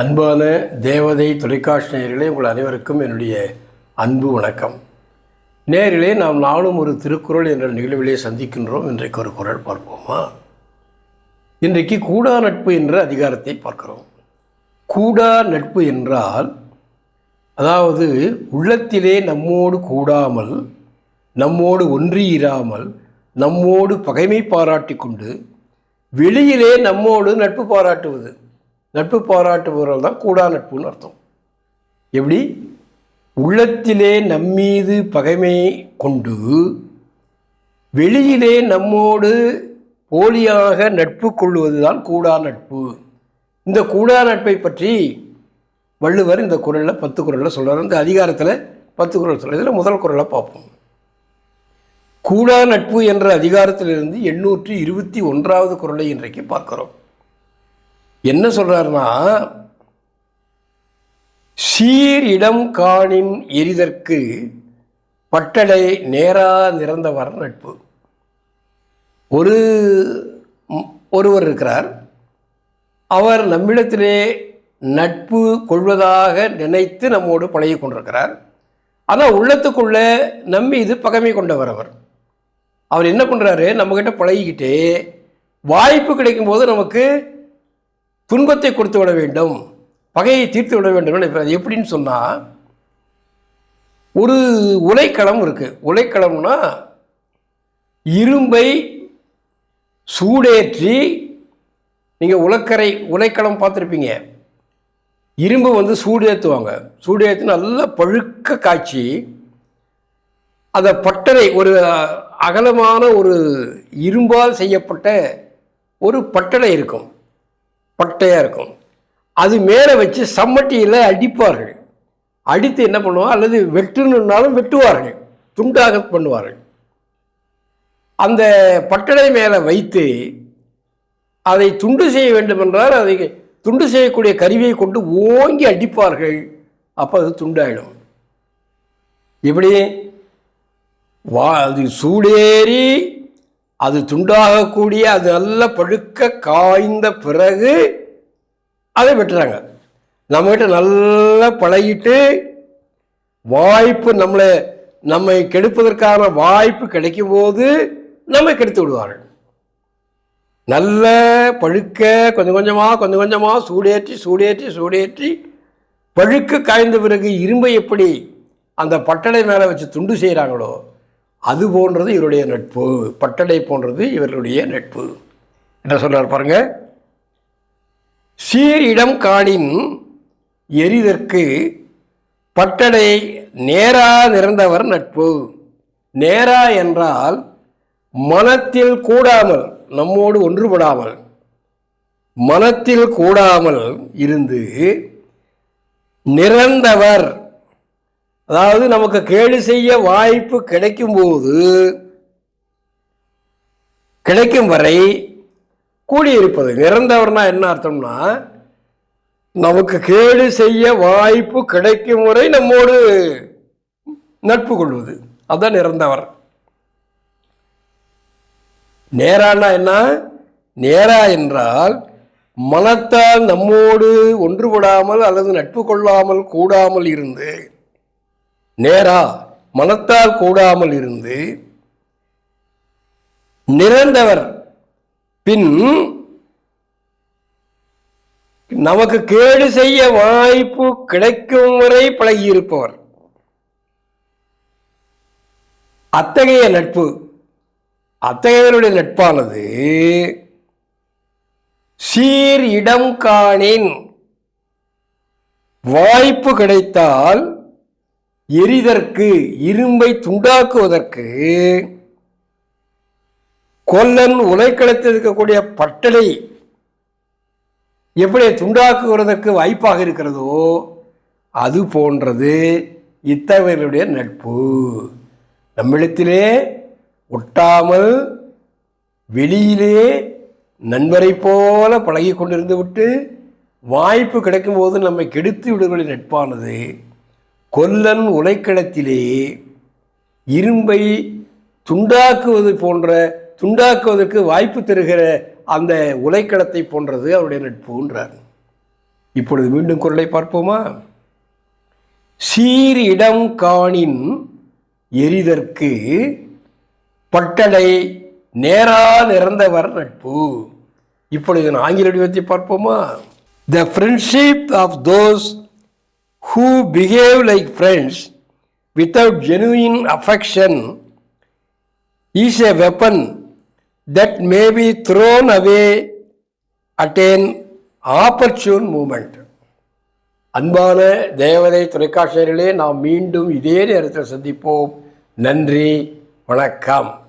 அன்பான தேவதை தொலைக்காட்சி நேயர்களே உங்கள் அனைவருக்கும் என்னுடைய அன்பு வணக்கம். நேரிலே நாம் நாளும் ஒரு திருக்குறள் என்ற நிகழ்விலே சந்திக்கின்றோம். இன்றைக்கு ஒரு குறள் பார்ப்போமா? இன்றைக்கு கூடா நட்பு என்ற அதிகாரத்தை பார்க்கிறோம். கூடா நட்பு என்றால் அதாவது உள்ளத்திலே நம்மோடு கூடாமல் நம்மோடு ஒன்றியிராமல் நம்மோடு பகைமை பாராட்டி கொண்டு வெளியிலே நம்மோடு நட்பு பாராட்டுவது. நட்பு பாராட்டுபவர்கள் தான் கூடா நட்புன்னு அர்த்தம். எப்படி? உள்ளத்திலே நம்மீது பகைமை கொண்டு வெளியிலே நம்மோடு போலியாக நட்பு கொள்வது தான் கூடா நட்பு. இந்த கூடா நட்பை பற்றி வள்ளுவர் இந்த குரலில் பத்து குரலில் சொல்கிறார் இந்த அதிகாரத்தில் பத்து குரல் சொல்கிறார் இதில் முதல் குரலை பார்ப்போம். கூடா நட்பு என்ற அதிகாரத்திலிருந்து எண்ணூற்றி இருபத்தி ஒன்றாவது குரலை இன்றைக்கு பார்க்குறோம். என்ன சொல்கிறாருன்னா சீர் இடம் காணின் எரிதற்கு பட்டடை நேரா நிறந்தவர் நட்பு. ஒரு ஒருவர் இருக்கிறார். அவர் நம்மிடத்திலே நட்பு கொள்வதாக நினைத்து நம்மோடு பழகி கொண்டிருக்கிறார். ஆனால் உள்ளத்துக்குள்ள நம்பி இது பகைமை கொண்டவர் அவர். அவர் என்ன பண்ணுறாரு நம்மக்கிட்ட பழகிக்கிட்டே வாய்ப்பு கிடைக்கும்போது நமக்கு துன்பத்தை கொடுத்து விட வேண்டும் பகையை தீர்த்து விட வேண்டும் நினைப்பார். அது எப்படின்னு சொன்னால் ஒரு உலைக்களம் இருக்குது உலைக்களம்னா இரும்பை சூடேற்றி நீங்கள் உலக்கரை உலைக்களம் பார்த்துருப்பீங்க. இரும்பு வந்து சூடேற்றுவாங்க சூடேற்றி சூடு நல்லா பழுக்க காய்ச்சி அந்த பட்டறை ஒரு அகலமான ஒரு இரும்பால் செய்யப்பட்ட ஒரு பட்டறை இருக்கும். பட்டையாக இருக்கும். அது மேலே வச்சு சம்மட்டியில் அடிப்பார்கள். அடித்து என்ன பண்ணுவோம் அல்லது வெட்டுனாலும் வெட்டுவார்கள். துண்டாக பண்ணுவார்கள். அந்த பட்டடை மேலே வைத்து அதை துண்டு செய்ய வேண்டுமென்றால் அதை துண்டு செய்யக்கூடிய கருவியை கொண்டு ஓங்கி அடிப்பார்கள். அப்போ அது துண்டாயிடும். இப்படி வா அது சூடேறி அது துண்டாகக்கூடிய அது நல்ல பழுக்க காய்ந்த பிறகு அதை வெட்டுறாங்க. நம்மகிட்ட நல்லா பழகிட்டு வாய்ப்பு நம்மளை நம்மை கெடுப்பதற்கான வாய்ப்பு கிடைக்கும் போது நம்மை கெடுத்து விடுவார்கள். நல்ல பழுக்க கொஞ்சம் கொஞ்சமாக கொஞ்சம் கொஞ்சமாக சூடேற்றி சூடேற்றி சூடேற்றி பழுக்க காய்ந்த பிறகு இரும்பை எப்படி அந்த பட்டடை மேலே வச்சு துண்டு செய்கிறாங்களோ அது போன்றது இவருடைய நட்பு. பட்டடை போன்றது இவர்களுடைய நட்பு. என்ன சொல்கிறார் பாருங்க? சீரிடம் காணின் எரிதற்கு பட்டடை நேரா நிறந்தவர் நட்பு. நேரா என்றால் மனத்தில் கூடாமல் நம்மோடு ஒன்றுபடாமல் மனத்தில் கூடாமல் இருந்து நிறந்தவர் அதாவது நமக்கு கேடு செய்ய வாய்ப்பு கிடைக்கும்போது கிடைக்கும் வரை கூடியிருப்பது. நிறந்தவர்னா என்ன அர்த்தம்னா நமக்கு கேடு செய்ய வாய்ப்பு கிடைக்கும் வரை நம்மோடு நட்பு கொள்வது. அதுதான் நிறந்தவர் நேரானா என்ன? நேரா என்றால் மனத்தால் நம்மோடு ஒன்றுபடாமல் அல்லது நட்பு கொள்ளாமல் கூடாமல் இருந்து நேரா மனத்தால் கூடாமல் இருந்து நிறந்தவர் பின் நமக்கு கேடு செய்ய வாய்ப்பு கிடைக்கும் வரை பழகியிருப்பவர் அத்தகைய நட்பு அத்தகையவருடைய நட்பானது சீர் இடம் காணின். வாய்ப்பு கிடைத்தால் எரிதற்கு இரும்பை துண்டாக்குவதற்கு கொல்லன் உலைக்களத்தில் இருக்கக்கூடிய பட்டளை எப்படி துண்டாக்குவதற்கு வாய்ப்பாக இருக்கிறதோ அது போன்றது இத்தகையவர்களுடைய நட்பு. நம்மிடத்திலே ஒட்டாமல் வெளியிலே நண்பரை போல பழகி கொண்டிருந்து விட்டு வாய்ப்பு கிடைக்கும்போது நம்மை கெடுத்து விடுவதை நட்பானது. கொல்லன் உலைக்களத்திலே இரும்பை துண்டாக்குவது போன்ற துண்டாக்குவதற்கு வாய்ப்பு தருகிற அந்த உலைக்களத்தை போன்றது அவருடைய நட்புன்றார் இப்பொழுது மீண்டும் குரலை பார்ப்போமா? சீர் இடம் காணின் எரிதற்கு பட்டடை நேரா நிறந்தவர் நட்பு. இப்பொழுது நான் ஆங்கில வடிவத்தை பார்ப்போமா? The friendship of those who behave like friends without genuine affection is a weapon that may be thrown away at an opportune moment அன்பான தேவதை தொலைக்காட்சியர்களே நாம் மீண்டும் இதே நேரத்தில் சந்திப்போம். நன்றி வணக்கம்.